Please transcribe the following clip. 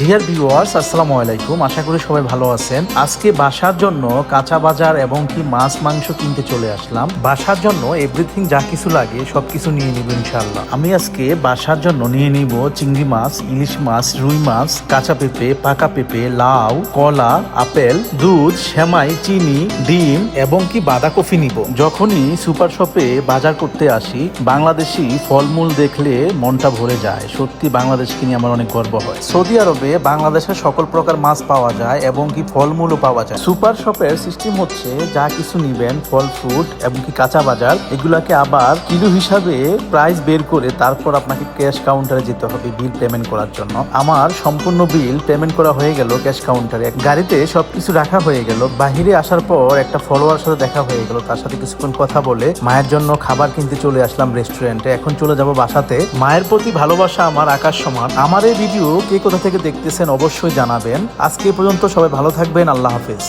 Dear viewers আসসালামু আলাইকুম। আশা করি সবাই ভালো আছেন। আজকে বাসার জন্য কাঁচা বাজার এবং কি মাছ মাংস কিনতে চলে আসলাম। বাসার জন্য এভরিথিং যা কিছু লাগে সবকিছু নিয়ে নিব ইনশাল্লাহ আমি আজকে বাসার জন্য নিয়ে নিব চিংড়ি মাছ, ইলিশ মাছ, রুই মাছ, কাঁচা পেঁপে, পাকা পেঁপে, লাউ, কলা, আপেল, দুধ, সেমাই, চিনি, ডিম এবং কি বাঁধাকপি নিব। যখনই সুপার শপে বাজার করতে আসি, বাংলাদেশি ফলমূল দেখলে মনটা ভরে যায়। সত্যি বাংলাদেশকে নিয়ে আমার অনেক গর্ব হয়। সৌদি আরবে বাংলাদেশের সকল প্রকার মাছ পাওয়া যায় এবং কি ফলমূলও পাওয়া যায়। সুপার শপের সিস্টেম হচ্ছে যা কিছু নিবেন, ফল, ফ্রুট এবং কি কাঁচা বাজার, এগুলাকে আবার কিলো হিসাবে প্রাইস বের করে তারপর আপনাকে ক্যাশ কাউন্টারে যেতে হবে বিল পেমেন্ট করার জন্য। আমার সম্পূর্ণ বিল পেমেন্ট করা হয়ে গেল ক্যাশ কাউন্টারে গাড়িতে সবকিছু রাখা হয়ে গেল। বাহিরে আসার পর একটা ফলোয়ার সাথে দেখা হয়ে গেল। তার সাথে কিছুক্ষণ কথা বলে মায়ের জন্য খাবার কিনতে চলে আসলাম রেস্টুরেন্টে এখন চলে যাব বাসাতে। মায়ের প্রতি ভালোবাসা আমার আকাশ সমান। আমার এই ভিডিও কে কোথা থেকে দেখতেছেন অবশ্যই জানাবেন। আজকে পর্যন্ত সবাই ভালো থাকবেন আল্লাহ হাফেজ।